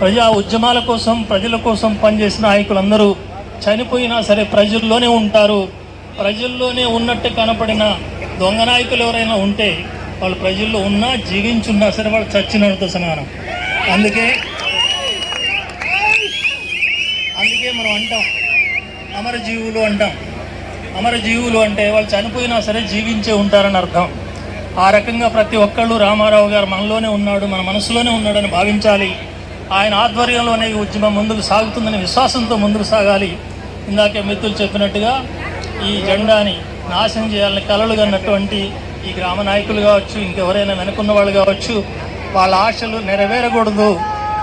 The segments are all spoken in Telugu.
ప్రజా ఉద్యమాల కోసం ప్రజల కోసం పనిచేసిన నాయకులందరూ చనిపోయినా సరే ప్రజల్లోనే ఉంటారు. ప్రజల్లోనే ఉన్నట్టు కనపడిన దొంగ నాయకులు ఎవరైనా ఉంటే వాళ్ళు ప్రజల్లో ఉన్నా జీవించున్నా సరే వాళ్ళు చచ్చినతో సమానం. అందుకే అందుకే మనం అంటాం అమరజీవులు అంటాం. అమరజీవులు అంటే వాళ్ళు చనిపోయినా సరే జీవించే ఉంటారని అర్థం. ఆ రకంగా ప్రతి ఒక్కళ్ళు రామారావు గారు మనలోనే ఉన్నాడు మన మనసులోనే ఉన్నాడని భావించాలి. ఆయన ఆధ్వర్యంలోనే ఈ ఉద్యమం ముందుకు సాగుతుందని విశ్వాసంతో ముందుకు సాగాలి. ఇందాకే మిత్రులు చెప్పినట్టుగా ఈ జెండాని నాశనం చేయాలని కలలు కన్నటువంటి ఈ గ్రామ నాయకులు కావచ్చు ఇంకెవరైనా వెనుకున్న వాళ్ళు కావచ్చు వాళ్ళ ఆశలు నెరవేరకూడదు.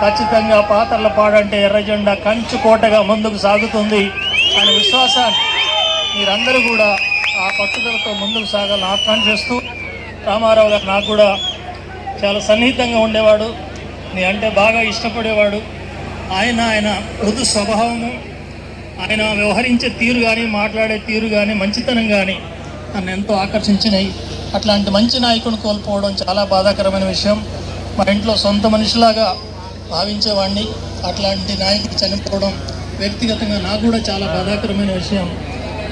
ఖచ్చితంగా పాత్రల పాడంటే ఎర్ర జెండా కంచు కోటగా ముందుకు సాగుతుంది. అనే విశ్వాసాన్ని మీరందరూ కూడా ఆ పట్టుదలతో ముందుకు సాగాలని ఆహ్వానం చేస్తూ రామారావు గారు నాకు కూడా చాలా సన్నిహితంగా ఉండేవాడు. నీ అంటే బాగా ఇష్టపడేవాడు. ఆయన ఆయన మృదు స్వభావము ఆయన వ్యవహరించే తీరు కానీ మాట్లాడే తీరు కానీ మంచితనం కానీ నన్ను ఎంతో ఆకర్షించినాయి. అట్లాంటి మంచి నాయకుని కోల్పోవడం చాలా బాధాకరమైన విషయం. మా ఇంట్లో సొంత మనిషిలాగా భావించేవాడిని అట్లాంటి నాయకుడు చనిపోవడం వ్యక్తిగతంగా నాకు కూడా చాలా బాధాకరమైన విషయం.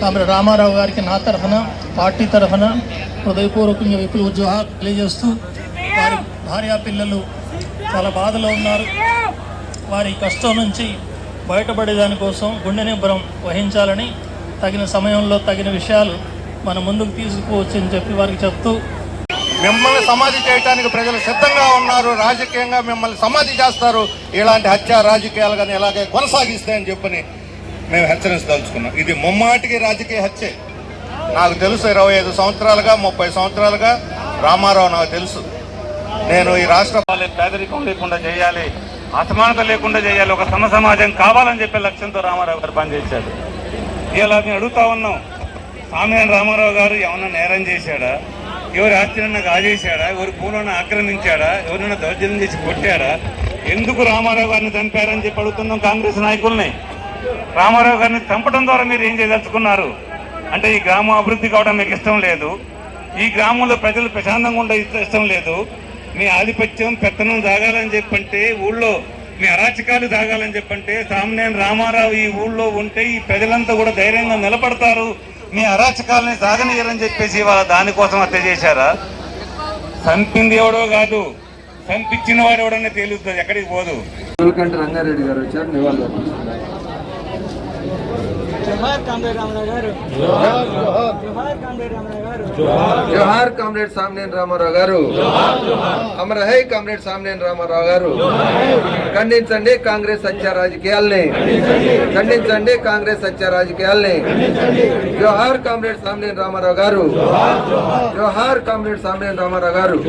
కాబట్టి రామారావు గారికి నా తరఫున పార్టీ తరఫున హృదయపూర్వకంగా విపుల ఉద్యోగాలు తెలియజేస్తూ వారి భార్యా పిల్లలు చాలా బాధలో ఉన్నారు. వారి కష్టం నుంచి బయటపడే దానికోసం గుండె నిబ్బరం వహించాలని తగిన సమయంలో తగిన విషయాలు మన ముందుకు తీసుకువచ్చని అని చెప్పి వారికి చెప్తూ మిమ్మల్ని సమాధి చేయడానికి ప్రజలు సిద్ధంగా ఉన్నారు. రాజకీయంగా మిమ్మల్ని సమాధి చేస్తారు. ఇలాంటి హత్య రాజకీయాలు కానీ ఇలాగే కొనసాగిస్తాయని చెప్పని మేము హెచ్చరించదలుచుకున్నాం. ఇది ముమ్మాటికి రాజకీయ హత్యే. నాకు తెలుసు ఇరవై ఐదు సంవత్సరాలుగా ముప్పై సంవత్సరాలుగా రామారావు నాకు తెలుసు. నేను ఈ రాష్ట్ర పేదరికం లేకుండా చేయాలి అసమానత లేకుండా చేయాలి ఒక సమ సమాజం కావాలని చెప్పే లక్ష్యంతో రామారావు గారు పనిచేశాడు ఇలా నేను అడుగుతా ఉన్నాం సామ్యాన్ రామారావు గారు ఏమన్నా నేరం చేశాడా? ఎవరి ఆస్తినన్నా కాజేశాడా ఎవరి పూలను ఆక్రమించాడా? ఎవరైనా దౌర్జన్యం చేసి కొట్టాడా? ఎందుకు రామారావు గారిని చంపారని చెప్పి అడుగుతున్నాం కాంగ్రెస్ నాయకుల్ని? రామారావు గారిని చంపడం ద్వారా మీరు ఏం చేయదలుచుకున్నారు? అంటే ఈ గ్రామం అభివృద్ధి కావడం మీకు ఇష్టం లేదు. ఈ గ్రామంలో ప్రజలు ప్రశాంతంగా ఉండే ఇష్టం లేదు. మీ ఆధిపత్యం పెత్తనం దాగాలని చెప్పంటే ఊళ్ళో మీ అరాచకాలు దాగాలని చెప్పంటే సామ్నేని రామారావు ఈ ఊళ్ళో ఉంటే ఈ ప్రజలంతా కూడా ధైర్యంగా నిలబడతారు. మీ అరాచకాలని సాగనీయరని చెప్పేసి వాళ్ళ దానికోసం హత్య చేశారా? చంపింది ఎవడో కాదు చంపించిన వాడు ఎవడనే తేలుతుంది ఎక్కడికి పోదు? రంగారెడ్డి గారు వచ్చారు నివాళులు జోహార్ కామ్రేడ్ రామరావు గారు జోహార్ కామ్రేడ్ రామరావు గారు జోహార్ కామ్రేడ్ సామ్నేని రామారావు గారు అమర హై కామ్రేడ్ సామ్నేని రామారావు గారు ఖండించండి కాంగ్రెస్ హత్య రాజకీయాల్ని ఖండించండి కాంగ్రెస్ హత్య రాజకీయాల్ని జోహార్ కామ్రేడ్ సామ్నేని రామారావు గారు జోహార్ కామ్రేడ్ సామ్నేని రామారావు గారు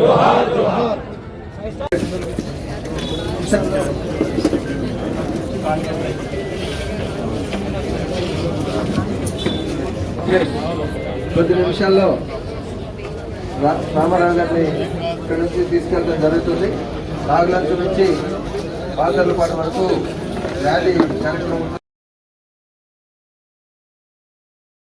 కొద్ది నిమిషాల్లో రా- రామారావు గారిని ఇక్కడ నుంచి తీసుకెళ్ళడం జరుగుతుంది. నాగులంచు నుంచి బాదర్లపాటు వరకు ర్యాలీ కార్యక్రమం